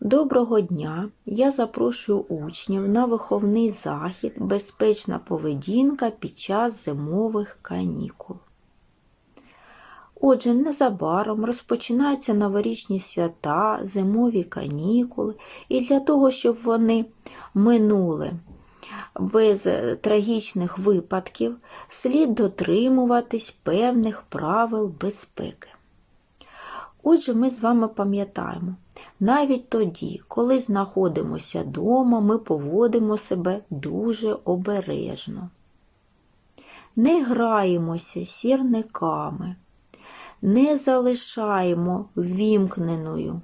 Доброго дня! Я запрошую учнів на виховний захід Безпечна поведінка під час зимових канікул. Отже, незабаром розпочинаються новорічні свята, зимові канікули, і для того, щоб вони минули без трагічних випадків, слід дотримуватись певних правил безпеки. Отже, ми з вами пам'ятаємо, навіть тоді, коли знаходимося вдома, ми поводимо себе дуже обережно. Не граємося сірниками, не залишаємо ввімкненою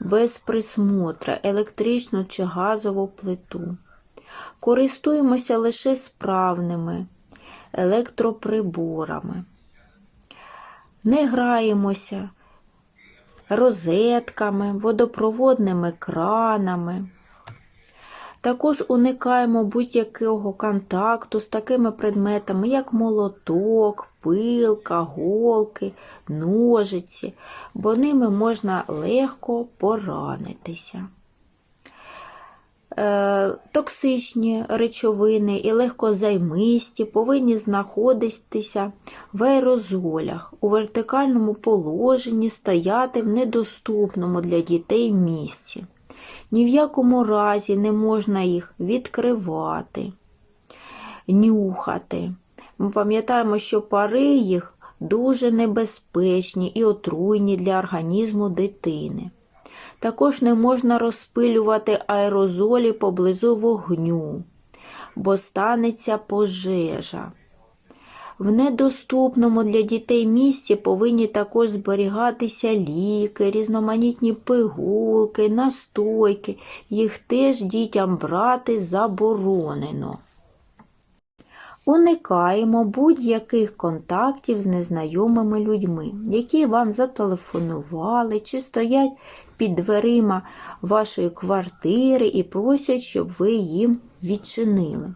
без присмотра електричну чи газову плиту. Користуємося лише справними електроприборами. Не граємося розетками, водопроводними кранами. Також уникаємо будь-якого контакту з такими предметами, як молоток, пилка, голки, ножиці, бо ними можна легко поранитися. Е, Токсичні речовини і легкозаймисті повинні знаходитися в аерозолях, у вертикальному положенні стояти в недоступному для дітей місці. Ні в якому разі не можна їх відкривати, нюхати. Ми пам'ятаємо, що пари їх дуже небезпечні і отруйні для організму дитини. Також не можна розпилювати аерозолі поблизу вогню, бо станеться пожежа. В недоступному для дітей місці повинні також зберігатися ліки, різноманітні пигулки, настойки. Їх теж дітям брати заборонено. Уникаємо будь-яких контактів з незнайомими людьми, які вам зателефонували чи стоять під дверима вашої квартири і просять, щоб ви їм відчинили.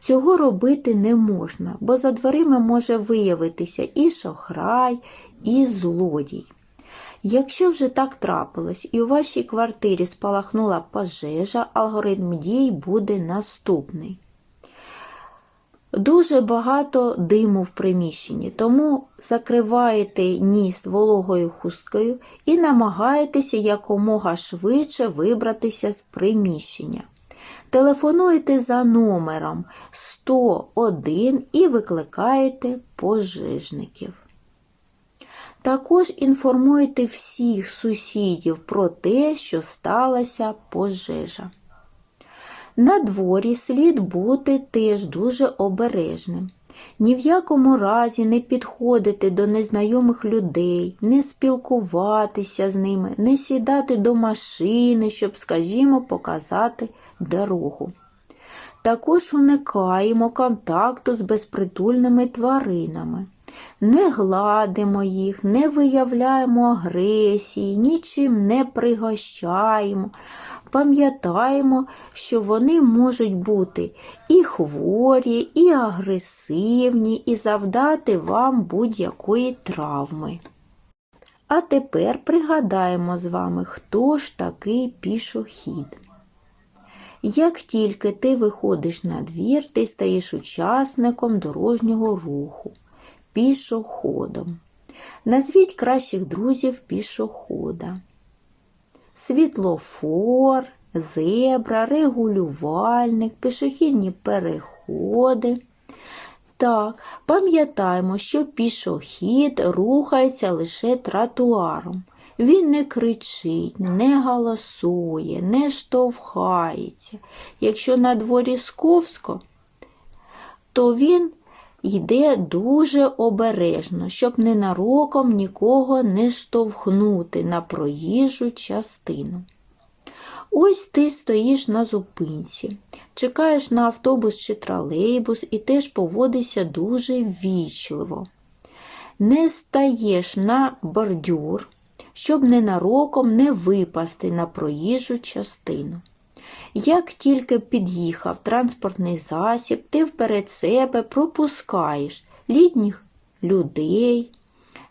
Цього робити не можна, бо за дверима може виявитися і шахрай, і злодій. Якщо вже так трапилось і у вашій квартирі спалахнула пожежа, алгоритм дій буде наступний. Дуже багато диму в приміщенні, тому закриваєте ніс вологою хусткою і намагаєтеся якомога швидше вибратися з приміщення. Телефонуєте за номером 101 і викликаєте пожежників. Також інформуйте всіх сусідів про те, що сталася пожежа. На дворі слід бути теж дуже обережним. Ні в якому разі не підходити до незнайомих людей, не спілкуватися з ними, не сідати до машини, щоб, скажімо, показати дорогу. Також уникаємо контакту з безпритульними тваринами. Не гладимо їх, не виявляємо агресії, нічим не пригощаємо. Пам'ятаємо, що вони можуть бути і хворі, і агресивні, і завдати вам будь-якої травми. А тепер пригадаємо з вами, хто ж такий пішохід. Як тільки ти виходиш на двір, ти стаєш учасником дорожнього руху, пішоходом. Назвіть кращих друзів пішохода. Світлофор, зебра, регулювальник, пішохідні переходи. Так, пам'ятаємо, що пішохід рухається лише тротуаром. Він не кричить, не голосує, не штовхається. Якщо на дворі сковсько, то він йде дуже обережно, щоб ненароком нікого не штовхнути на проїжджу частину. Ось ти стоїш на зупинці, чекаєш на автобус чи тролейбус і теж поводишся дуже ввічливо. Не стаєш на бордюр, щоб ненароком не випасти на проїжджу частину. Як тільки під'їхав транспортний засіб, ти вперед себе пропускаєш літніх людей,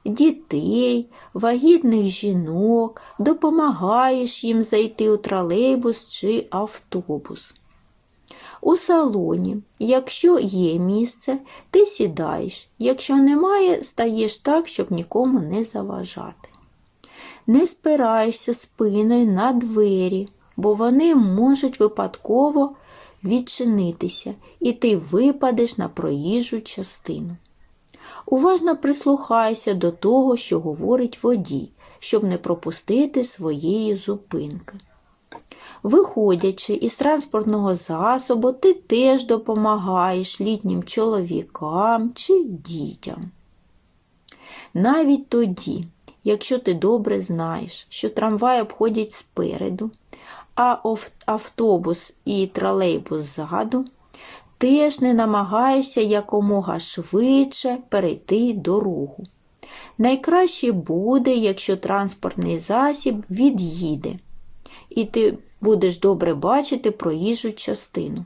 дітей, вагітних жінок, допомагаєш їм зайти у тролейбус чи автобус. У салоні, якщо є місце, ти сідаєш, якщо немає, стаєш так, щоб нікому не заважати. Не спираєшся спиною на двері, бо вони можуть випадково відчинитися, і ти випадеш на проїжджу частину. Уважно прислухайся до того, що говорить водій, щоб не пропустити своєї зупинки. Виходячи із транспортного засобу, ти теж допомагаєш літнім чоловікам чи дітям. Навіть тоді, якщо ти добре знаєш, що трамвай обходять спереду, а автобус і тролейбус ззаду, теж не намагаєшся якомога швидше перейти дорогу. Найкраще буде, якщо транспортний засіб від'їде, і ти будеш добре бачити проїжджу частину.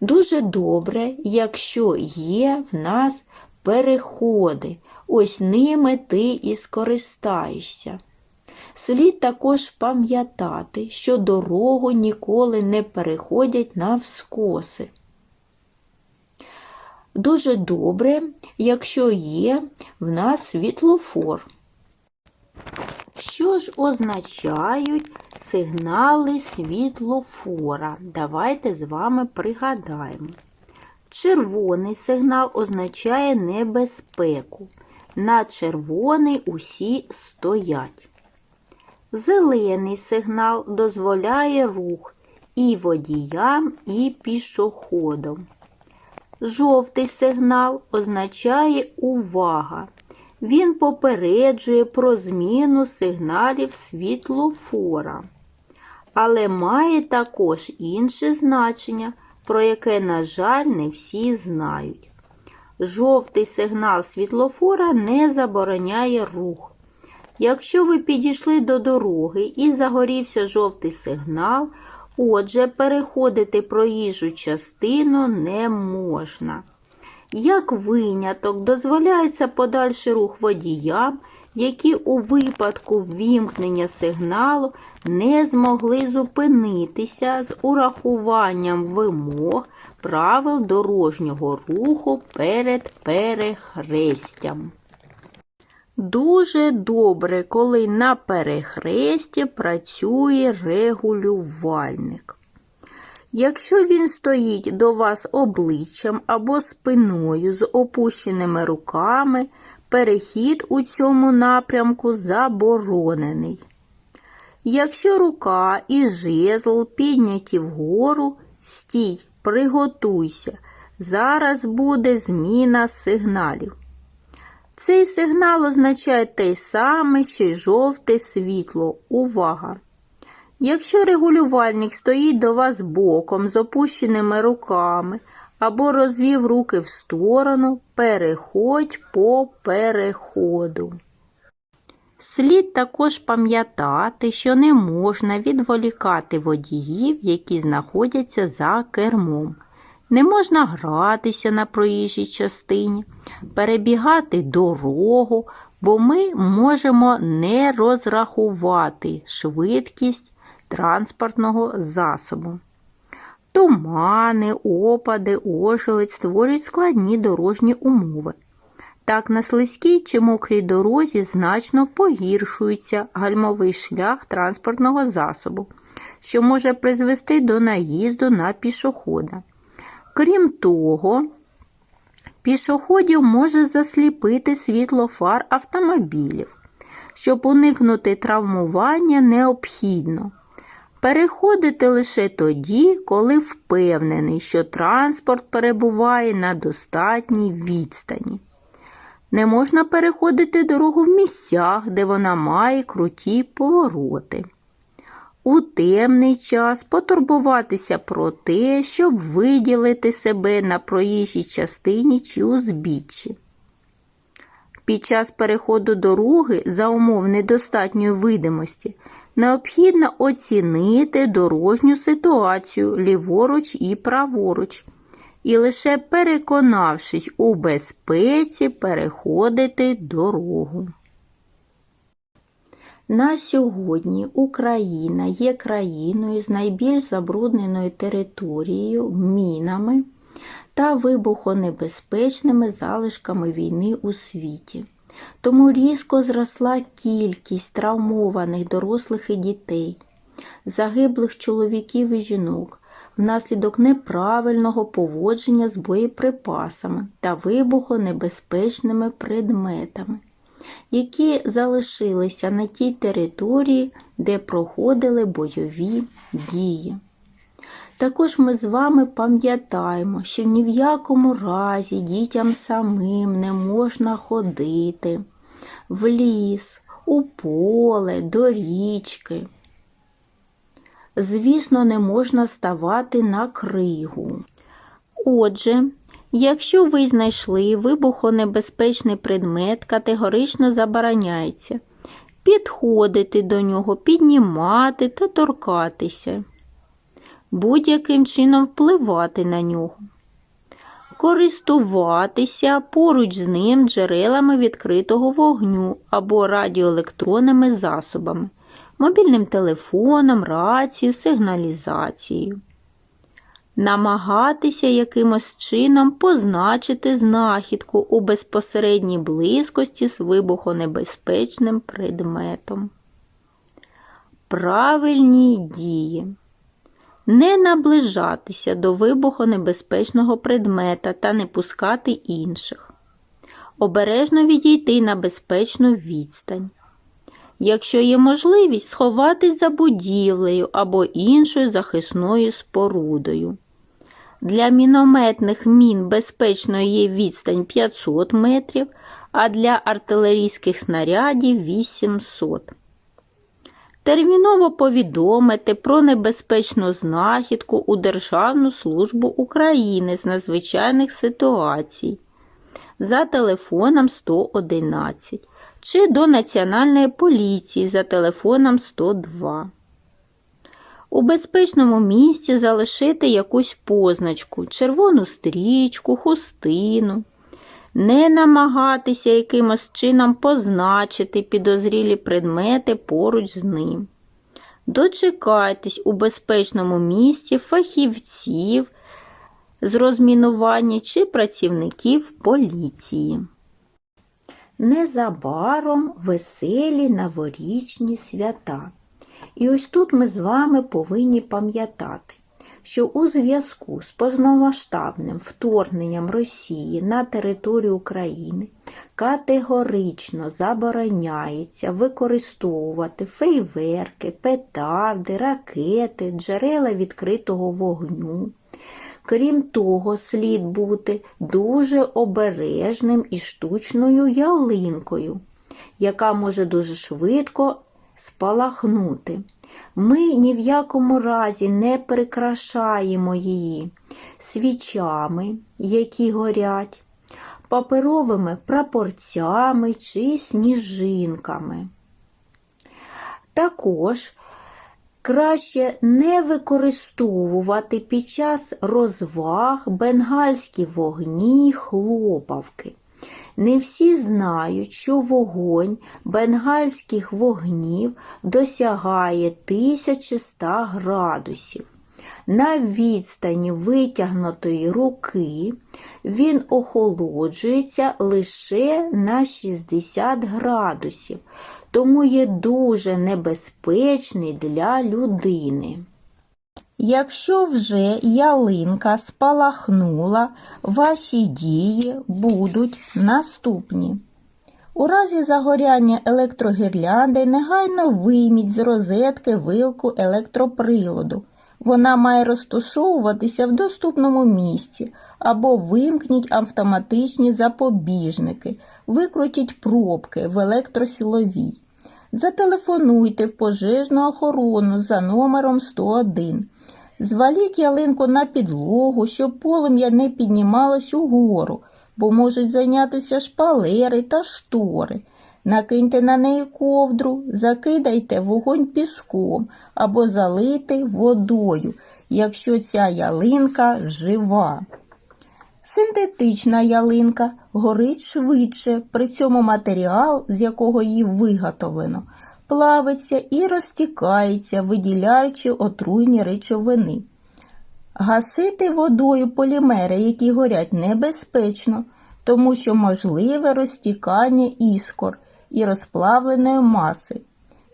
Дуже добре, якщо є в нас переходи, ось ними ти і скористаєшся. Слід також пам'ятати, що дорогу ніколи не переходять навскоси. Дуже добре, якщо є в нас світлофор. Що ж означають сигнали світлофора? Давайте з вами пригадаємо. Червоний сигнал означає небезпеку. На червоний усі стоять. Зелений сигнал дозволяє рух і водіям, і пішоходам. Жовтий сигнал означає увага. Він попереджує про зміну сигналів світлофора, але має також інше значення, про яке, на жаль, не всі знають. Жовтий сигнал світлофора не забороняє рух. Якщо ви підійшли до дороги і загорівся жовтий сигнал, отже, переходити проїжджу частину не можна. Як виняток дозволяється подальший рух водіям, які у випадку ввімкнення сигналу не змогли зупинитися з урахуванням вимог правил дорожнього руху перед перехрестям. Дуже добре, коли на перехресті працює регулювальник. Якщо він стоїть до вас обличчям або спиною з опущеними руками, перехід у цьому напрямку заборонений. Якщо рука і жезл підняті вгору, стій, приготуйся, зараз буде зміна сигналів. Цей сигнал означає те саме, що й жовте світло. Увага! Якщо регулювальник стоїть до вас боком з опущеними руками або розвів руки в сторону, переходь по переходу. Слід також пам'ятати, що не можна відволікати водіїв, які знаходяться за кермом. Не можна гратися на проїжджій частині, перебігати дорогу, бо ми можемо не розрахувати швидкість транспортного засобу. Тумани, опади, ожеледь створюють складні дорожні умови. Так на слизькій чи мокрій дорозі значно погіршується гальмовий шлях транспортного засобу, що може призвести до наїзду на пішохода. Крім того, пішоходів може засліпити світло фар автомобілів. Щоб уникнути травмування, необхідно переходити лише тоді, коли впевнений, що транспорт перебуває на достатній відстані. Не можна переходити дорогу в місцях, де вона має круті повороти. У темний час потурбуватися про те, щоб виділити себе на проїжджій частині чи узбіччі. Під час переходу дороги за умов недостатньої видимості необхідно оцінити дорожню ситуацію ліворуч і праворуч, і лише переконавшись у безпеці, переходити дорогу. На сьогодні Україна є країною з найбільш забрудненою територією, мінами та вибухонебезпечними залишками війни у світі. Тому різко зросла кількість травмованих дорослих і дітей, загиблих чоловіків і жінок внаслідок неправильного поводження з боєприпасами та вибухонебезпечними предметами, які залишилися на тій території, де проходили бойові дії. Також ми з вами пам'ятаємо, що ні в якому разі дітям самим не можна ходити в ліс, у поле, до річки. Звісно, не можна ставати на кригу. Отже, якщо ви знайшли вибухонебезпечний предмет, категорично забороняється підходити до нього, піднімати та торкатися будь-яким чином впливати на нього, користуватися поруч з ним джерелами відкритого вогню або радіоелектронними засобами, мобільним телефоном, рацією, сигналізацією. Намагатися якимось чином позначити знахідку у безпосередній близькості з вибухонебезпечним предметом. Правильні дії не наближатися до вибухонебезпечного предмета та не пускати інших, обережно відійти на безпечну відстань. Якщо є можливість, сховатись за будівлею або іншою захисною спорудою. Для мінометних мін безпечно є відстань 500 метрів, а для артилерійських снарядів 800 терміново повідомити про небезпечну знахідку у Державну службу України з надзвичайних ситуацій за телефоном 111 чи до Національної поліції за телефоном 102. У безпечному місці залишити якусь позначку, червону стрічку, хустину, не намагатися якимось чином позначити підозрілі предмети поруч з ним. Дочекайтесь у безпечному місці фахівців з розмінування чи працівників поліції. Незабаром веселі новорічні свята. І ось тут ми з вами повинні пам'ятати, що у зв'язку з повномасштабним вторгненням Росії на територію України категорично забороняється використовувати фейверки, петарди, ракети, джерела відкритого вогню. Крім того, слід бути дуже обережним і штучною ялинкою, яка може дуже швидко спалахнути. Ми ні в якому разі не прикрашаємо її свічами, які горять, паперовими прапорцями чи сніжинками. Також краще не використовувати під час розваг бенгальські вогні, хлопавки. Не всі знають, що вогонь бенгальських вогнів досягає 1100 градусів. На відстані витягнутої руки він охолоджується лише на 60 градусів, тому є дуже небезпечний для людини. Якщо вже ялинка спалахнула, ваші дії будуть наступні. У разі загоряння електрогірлянди негайно вийміть з розетки вилку електроприладу. Вона має розташовуватися в доступному місці або вимкніть автоматичні запобіжники, викрутіть пробки в електросиловій. Зателефонуйте в пожежну охорону за номером 101. Зваліть ялинку на підлогу, щоб полум'я не піднімалось угору, бо можуть зайнятися шпалери та штори. Накиньте на неї ковдру, закидайте вогонь піском або залийте водою, якщо ця ялинка жива. Синтетична ялинка горить швидше, при цьому матеріал, з якого її виготовлено, плавиться і розтікається, виділяючи отруйні речовини. Гасити водою полімери, які горять, небезпечно, тому що можливе розтікання іскор і розплавленої маси.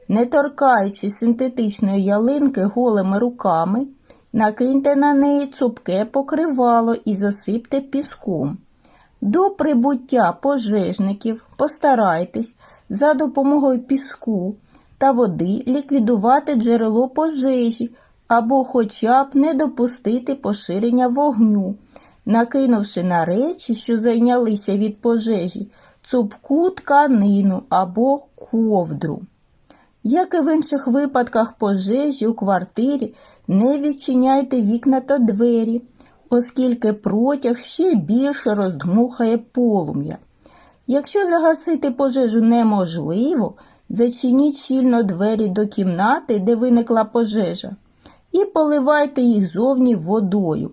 Не торкаючи синтетичної ялинки голими руками, накиньте на неї цупке покривало і засипте піском. До прибуття пожежників постарайтесь за допомогою піску та води ліквідувати джерело пожежі або хоча б не допустити поширення вогню, накинувши на речі, що зайнялися від пожежі, цупку тканину або ковдру. Як і в інших випадках пожежі у квартирі, не відчиняйте вікна та двері, оскільки протяг ще більше роздмухає полум'я. Якщо загасити пожежу неможливо, зачиніть щільно двері до кімнати, де виникла пожежа, і поливайте їх зовні водою.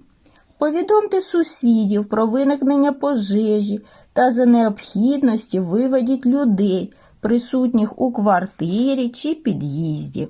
Повідомте сусідів про виникнення пожежі та за необхідності виведіть людей, присутніх у квартирі чи під'їзді.